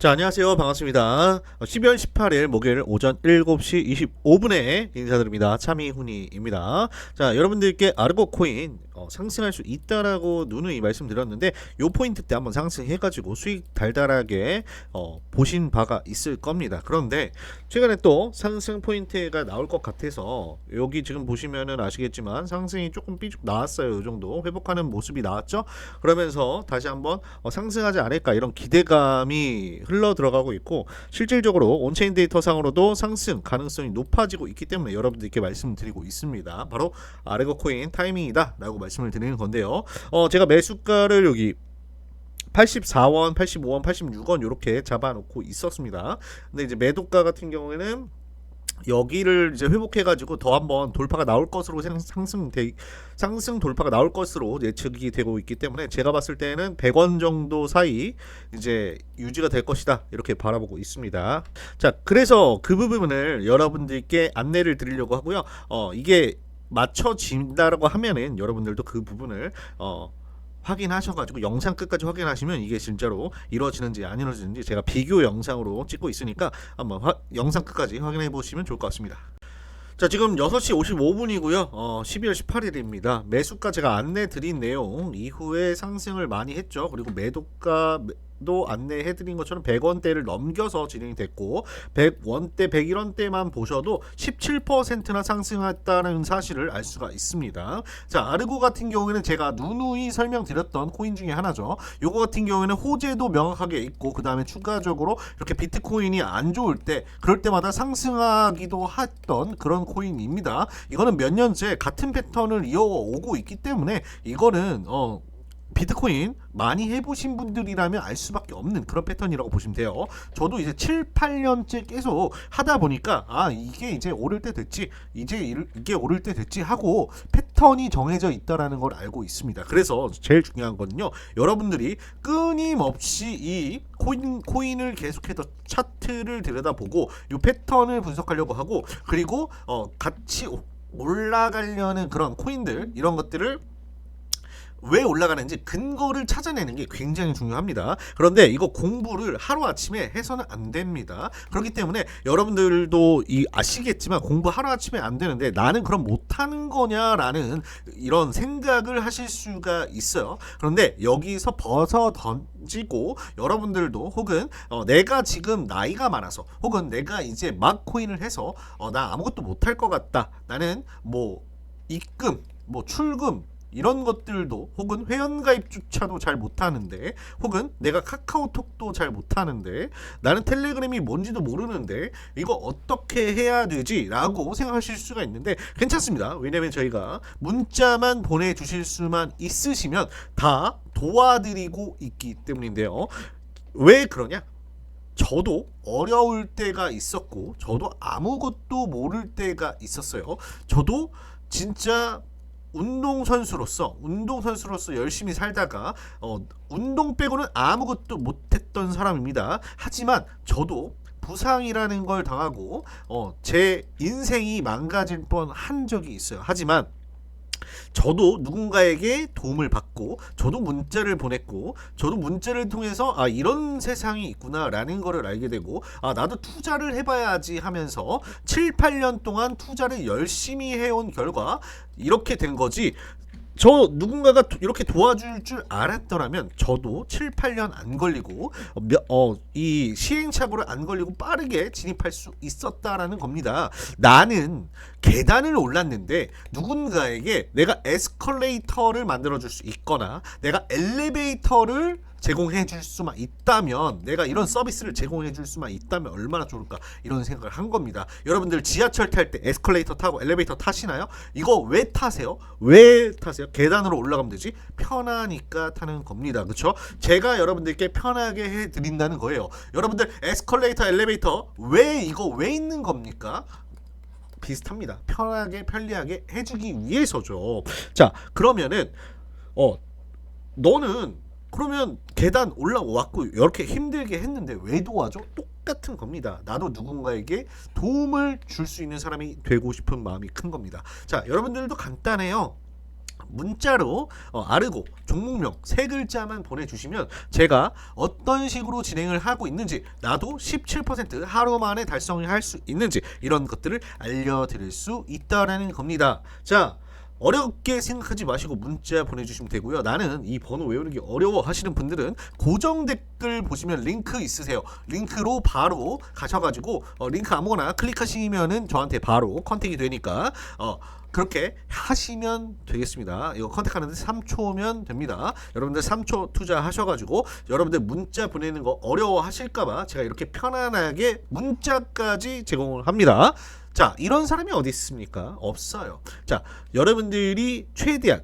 자, 안녕하세요. 반갑습니다. 12월 18일 목요일 오전 7시 25분에 인사드립니다. 차미훈이입니다. 자, 여러분들께 아르고 코인 어, 상승할 수 있다라고 누누이 말씀드렸는데 요 포인트 때 한번 상승해가지고 수익 달달하게 어, 보신 바가 있을 겁니다. 그런데 최근에 또 상승 포인트가 나올 것 같아서 여기 지금 보시면은 아시겠지만 상승이 조금 삐죽 나왔어요. 이 정도 회복하는 모습이 나왔죠. 그러면서 다시 한번 어, 상승하지 않을까 이런 기대감이 흘러 들어가고 있고 실질적으로 온체인 데이터 상으로도 상승 가능성이 높아지고 있기 때문에 여러분들께 말씀드리고 있습니다. 바로 아레거 코인 타이밍이다라고 말씀을 드리는 건데요. 어 제가 매수가를 여기 84원, 85원, 86원 이렇게 잡아놓고 있었습니다. 근데 이제 매도가 같은 경우에는 여기를 이제 회복해가지고 더 한번 돌파가 나올 것으로 상- 상승 대, 상승 돌파가 나올 것으로 예측이 되고 있기 때문에 제가 봤을 때는 100원 정도 사이 이제 유지가 될 것이다 이렇게 바라보고 있습니다. 자 그래서 그 부분을 여러분들께 안내를 드리려고 하고요. 어 이게 맞춰진다라고 하면은 여러분들도 그 부분을 어 확인하셔가지고 영상 끝까지 확인하시면 이게 진짜로 이루어지는지 안 이루어지는지 제가 비교 영상으로 찍고 있으니까 한번 화- 영상 끝까지 확인해 보시면 좋을 것 같습니다. 자 지금 6시 55분이고요. 어, 12월 18일입니다. 매수가 제가 안내 드린 내용 이후에 상승을 많이 했죠. 그리고 매도가 도 안내해 드린 것처럼 100원대를 넘겨서 진행이 됐고 100원대 101원대만 보셔도 17%나 상승했다는 사실을 알 수가 있습니다. 자 아르고 같은 경우에는 제가 누누이 설명드렸던 코인 중에 하나죠. 요거 같은 경우에는 호재도 명확하게 있고 그 다음에 추가적으로 이렇게 비트코인이 안 좋을 때 그럴 때마다 상승하기도 했던 그런 코인입니다. 이거는 몇 년째 같은 패턴을 이어오고 있기 때문에 이거는 어 비트코인 많이 해보신 분들이라면 알 수밖에 없는 그런 패턴이라고 보시면 돼요. 저도 이제 7, 8년째 계속 하다 보니까 아 이게 이제 오를 때 됐지 이제 일- 이게 오를 때 됐지 하고 패턴이 정해져 있다라는 걸 알고 있습니다. 그래서 제일 중요한 거는요. 여러분들이 끊임없이 이 코인 코인을 계속해서 차트를 들여다보고 이 패턴을 분석하려고 하고 그리고 어 같이 오- 올라가려는 그런 코인들 이런 것들을 왜 올라가는지 근거를 찾아내는 게 굉장히 중요합니다. 그런데 이거 공부를 하루 아침에 해서는 안 됩니다. 그렇기 때문에 여러분들도 이 아시겠지만 공부 하루 아침에 안 되는데 나는 그럼 못하는 거냐라는 이런 생각을 하실 수가 있어요. 그런데 여기서 벗어 던지고 여러분들도 혹은 어, 내가 지금 나이가 많아서 혹은 내가 이제 막 코인을 해서 어, 나 아무것도 못할 것 같다. 나는 뭐 입금, 뭐 출금 이런 것들도 혹은 회원가입조차도 잘 못하는데 혹은 내가 카카오톡도 잘 못하는데 나는 텔레그램이 뭔지도 모르는데 이거 어떻게 해야 되지? 라고 생각하실 수가 있는데 괜찮습니다. 왜냐면 저희가 문자만 보내주실 수만 있으시면 다 도와드리고 있기 때문인데요. 왜 그러냐? 저도 어려울 때가 있었고 저도 아무것도 모를 때가 있었어요. 저도 진짜 운동 선수로서 운동 선수로서 열심히 살다가 어, 운동 빼고는 아무것도 못했던 사람입니다. 하지만 저도 부상이라는 걸 당하고 어, 제 인생이 망가질 뻔한 적이 있어요. 하지만 저도 누군가에게 도움을 받고 저도 문자를 보냈고 저도 문자를 통해서 아 이런 세상이 있구나라는 거를 알게 되고 아 나도 투자를 해봐야지 하면서 7, 8년 동안 투자를 열심히 해온 결과 이렇게 된 거지 저 누군가가 도- 이렇게 도와줄 줄 알았더라면 저도 7, 8년 안 걸리고 어, 이 시행착오를 안 걸리고 빠르게 진입할 수 있었다라는 겁니다. 나는 계단을 올랐는데 누군가에게 내가 에스컬레이터를 만들어 줄 수 있거나 내가 엘리베이터를 제공해 줄 수만 있다면 내가 이런 서비스를 제공해 줄 수만 있다면 얼마나 좋을까 이런 생각을 한 겁니다. 여러분들 지하철 탈 때 에스컬레이터 타고 엘리베이터 타시나요? 이거 왜 타세요? 왜 타세요? 계단으로 올라가면 되지 편하니까 타는 겁니다. 그렇죠? 제가 여러분들께 편하게 해 드린다는 거예요. 여러분들 에스컬레이터 엘리베이터 왜 이거 왜 있는 겁니까? 비슷합니다. 편하게 편리하게 해주기 위해서죠. 자 그러면은 어 너는 그러면 계단 올라왔고 이렇게 힘들게 했는데 왜 도와줘? 똑같은 겁니다. 나도 누군가에게 도움을 줄 수 있는 사람이 되고 싶은 마음이 큰 겁니다. 자 여러분들도 간단해요. 문자로 어, 아르고 종목명 세 글자만 보내주시면 제가 어떤 식으로 진행을 하고 있는지 나도 17% 하루 만에 달성할 수 있는지 이런 것들을 알려드릴 수 있다라는 겁니다. 자. 어렵게 생각하지 마시고 문자 보내주시면 되고요. 나는 이 번호 외우는 게 어려워 하시는 분들은 고정 댓글 보시면 링크 있으세요. 링크로 바로 가셔가지고 어, 링크 아무거나 클릭하시면은 저한테 바로 컨택이 되니까 어, 그렇게 하시면 되겠습니다. 이거 컨택하는데 3초면 됩니다. 여러분들 3초 투자하셔가지고 여러분들 문자 보내는 거 어려워 하실까봐 제가 이렇게 편안하게 문자까지 제공을 합니다. 자, 이런 사람이 어디 있습니까? 없어요. 자, 여러분들이 최대한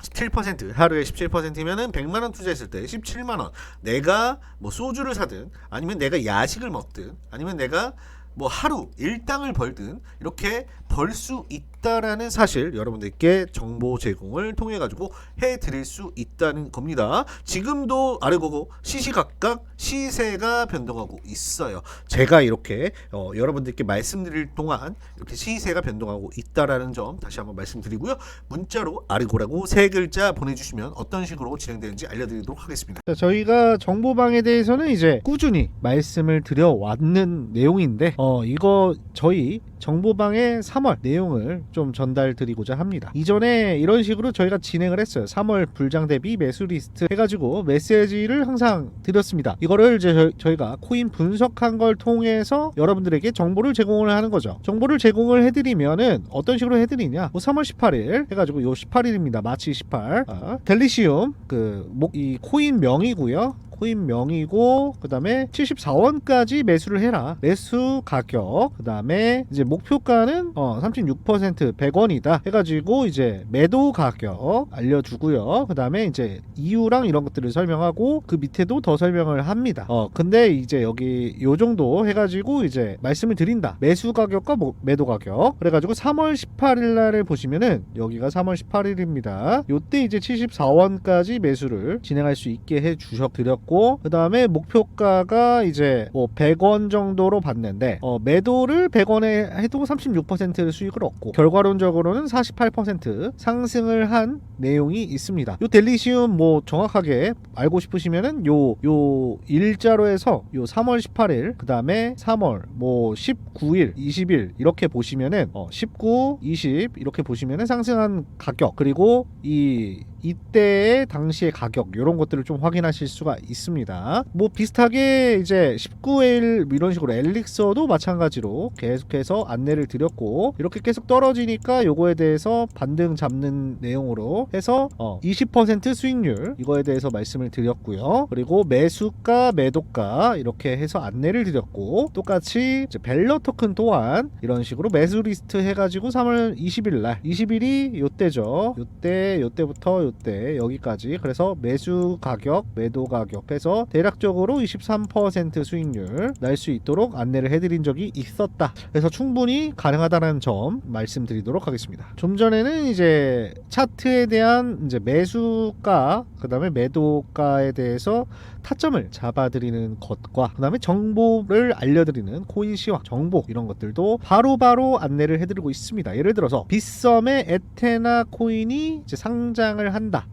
17% 하루에 17%면은 100만 원 투자했을 때 17만 원. 내가 뭐 소주를 사든 아니면 내가 야식을 먹든 아니면 내가 뭐 하루 일당을 벌든 이렇게 벌 수 있다라는 사실 여러분들께 정보 제공을 통해 가지고 해 드릴 수 있다는 겁니다. 지금도 아래고고 시시각각 시세가 변동하고 있어요. 제가 이렇게 어, 여러분들께 말씀드릴 동안 이렇게 시세가 변동하고 있다라는 점 다시 한번 말씀드리고요. 문자로 아르고라고 세 글자 보내주시면 어떤 식으로 진행되는지 알려드리도록 하겠습니다. 자, 저희가 정보방에 대해서는 이제 꾸준히 말씀을 드려왔는 내용인데 어 이거 저희 정보방의 3월 내용을 좀 전달드리고자 합니다. 이전에 이런 식으로 저희가 진행을 했어요. 3월 불장 대비 매수 리스트 해가지고 메시지를 항상 드렸습니다. 이거를 이제 저희, 가 코인 분석한 걸 통해서 여러분들에게 정보를 제공을 하는 거죠. 정보를 제공을 해드리면은 어떤 식으로 해드리냐? 뭐 3월 18일 해가지고 요 18일입니다. 마치 18. 아, 델리시움 그 이 코인 명이고요. 코인 명이고 그다음에 74원까지 매수를 해라. 매수 가격 그다음에 이제 목표가는 어 36% 100원이다 해가지고 이제 매도 가격 알려주고요. 그다음에 이제 이유랑 이런 것들을 설명하고 그 밑에도 더 설명을 합니다. 어 근데 이제 여기 요 정도 해가지고 이제 말씀을 드린다. 매수 가격과 뭐 매도 가격 그래가지고 3월 18일 날을 보시면은 여기가 3월 18일입니다. 요때 이제 74원까지 매수를 진행할 수 있게 해 주셔 드렸 고 그 다음에 목표가가 이제 뭐 100원 정도로 봤는데 어, 매도를 100원에 해도 36% 수익을 얻고 결과론적으로는 48% 상승을 한 내용이 있습니다. 요 델리시움 뭐 정확하게 알고 싶으시면은 요 요 일자로 해서 요 3월 18일 그 다음에 3월 뭐 19일 20일 이렇게 보시면은 어, 19 20 이렇게 보시면은 상승한 가격 그리고 이 이때의 당시의 가격 이런 것들을 좀 확인하실 수가 있습니다. 뭐 비슷하게 이제 19일 이런 식으로 엘릭서도 마찬가지로 계속해서 안내를 드렸고 이렇게 계속 떨어지니까 요거에 대해서 반등 잡는 내용으로 해서 어, 20% 수익률 이거에 대해서 말씀을 드렸고요. 그리고 매수가 매도가 이렇게 해서 안내를 드렸고 똑같이 벨러 토큰 또한 이런 식으로 매수 리스트 해가지고 3월 20일 날 20일이 요때죠. 요때 요때부터 요때 여기까지. 그래서 매수 가격 매도 가격 해서 대략적으로 23% 수익률 날 수 있도록 안내를 해드린 적이 있었다. 그래서 충분히 가능하다는 점 말씀드리도록 하겠습니다. 좀 전에는 이제 차트에 대한 이제 매수가 그 다음에 매도가에 대해서 타점을 잡아드리는 것과 그 다음에 정보를 알려드리는 코인 시황 정보 이런 것들도 바로바로 안내를 해드리고 있습니다. 예를 들어서 빗썸의 에테나 코인이 상장을 한다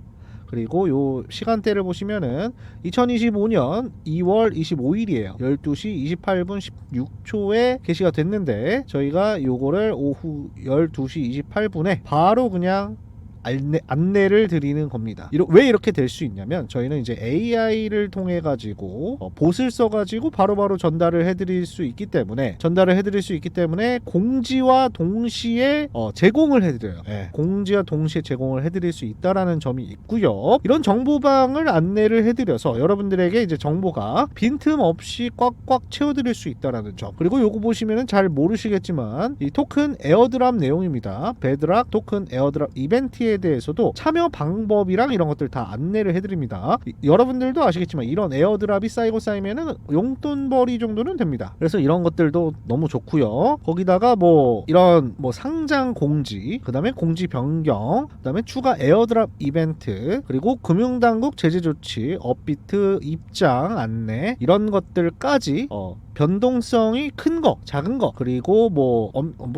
그리고 요 시간대를 보시면은 2025년 2월 25일이에요. 12시 28분 16초에 게시가 됐는데 저희가 요거를 오후 12시 28분에 바로 그냥 안내, 안내 를 드리는 겁니다. 이러, 왜 이렇게 될 수 있냐면 저희는 이제 AI를 통해 가지고 어, 봇을 써 가지고 바로바로 전달을 해드릴 수 있기 때문에 전달을 해드릴 수 있기 때문에 공지와 동시에 어, 제공을 해드려요. 예, 공지와 동시에 제공을 해드릴 수 있다라는 점이 있고요. 이런 정보방을 안내를 해드려서 여러분들에게 이제 정보가 빈틈 없이 꽉꽉 채워드릴 수 있다라는 점. 그리고 요거 보시면은 잘 모르시겠지만 이 토큰 에어드랍 내용입니다. 베드락 토큰 에어드랍 이벤트에 대해서도 참여 방법이랑 이런 것들 다 안내를 해드립니다. 이- 여러분들도 아시겠지만 이런 에어드랍이 쌓이고 쌓이면은 용돈벌이 정도는 됩니다. 그래서 이런 것들도 너무 좋고요. 거기다가 뭐 이런 뭐 상장 공지, 그다음에 공지 변경, 그다음에 추가 에어드랍 이벤트, 그리고 금융당국 제재 조치, 업비트 입장 안내 이런 것들까지 어 변동성이 큰 거, 작은 거, 그리고 뭐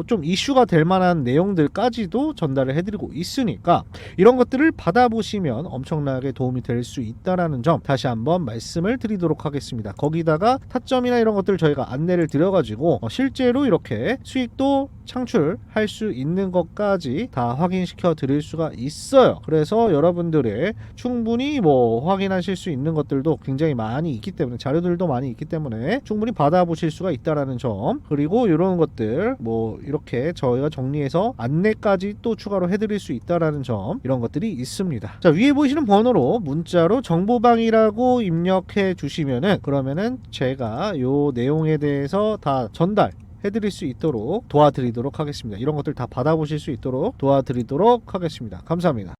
좀 이슈가 될 만한 내용들까지도 전달을 해드리고 있으니까 이런 것들을 받아보시면 엄청나게 도움이 될 수 있다라는 점 다시 한번 말씀을 드리도록 하겠습니다. 거기다가 타점이나 이런 것들을 저희가 안내를 드려가지고 어, 실제로 이렇게 수익도 창출할 수 있는 것까지 다 확인시켜 드릴 수가 있어요. 그래서 여러분들의 충분히 뭐 확인하실 수 있는 것들도 굉장히 많이 있기 때문에 자료들도 많이 있기 때문에 충분히 받아보실 수가 있다라는 점 그리고 이런 것들 뭐 이렇게 저희가 정리해서 안내까지 또 추가로 해드릴 수 있다라는 점 이런 것들이 있습니다. 자 위에 보이시는 번호로 문자로 정보방이라고 입력해 주시면은 그러면은 제가 요 내용에 대해서 다 전달 해드릴 수 있도록 도와드리도록 하겠습니다. 이런 것들 다 받아보실 수 있도록 도와드리도록 하겠습니다. 감사합니다.